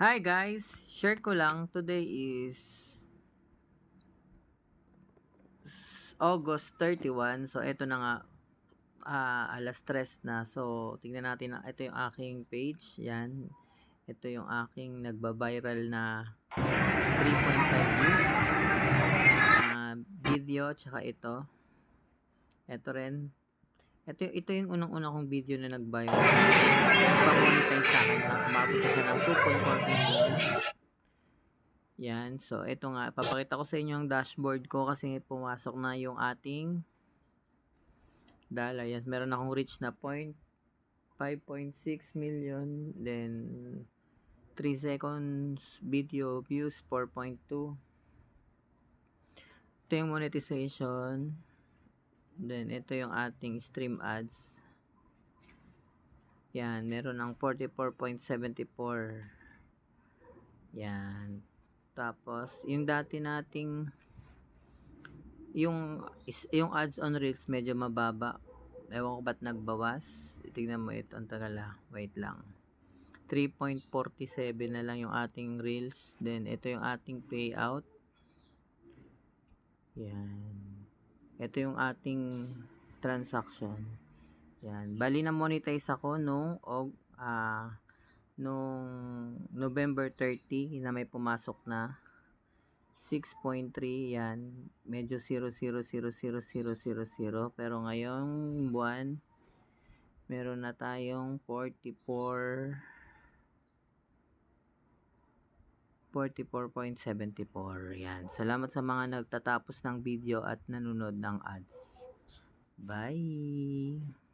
Hi guys! Share ko lang, today is August 31. So, ito na nga, ah, alas 3 na. So, tingnan natin, na ito yung aking page. Yan. Ito yung aking nagba-viral na 3.5 views. Ah, video, tsaka ito. Ito rin. Ito, ito yung unang-unang kong video na nag-viral. Nagpa-monetize sa akin na siya ng 2.4 million. Yan. So, ito nga. Papakita ko sa inyo ang dashboard ko kasi pumasok na yung ating dollar. Yes, meron akong reach na point 5.6 million. Then, 3 seconds video views 4.2. Ito yung monetization. Then, ito yung ating stream ads. Yan, meron ng 44.74. Yan. Tapos, yung dati nating yung yung ads on reels medyo mababa. Ewan ko ba't nagbawas. Tingnan mo ito. Ang tagal ah. Wait lang. 3.47 na lang yung ating reels. Then, ito yung ating payout. Yan. Ito yung ating transaction. Yan. Bali na monetize ako nung og ah nung November 30 na may pumasok na 6.3 yan. Medyo 0.0000000 pero ngayong buwan meron na tayong 44 44.74 yan. Salamat sa mga nagtatapos ng video at nanonood ng ads. Bye!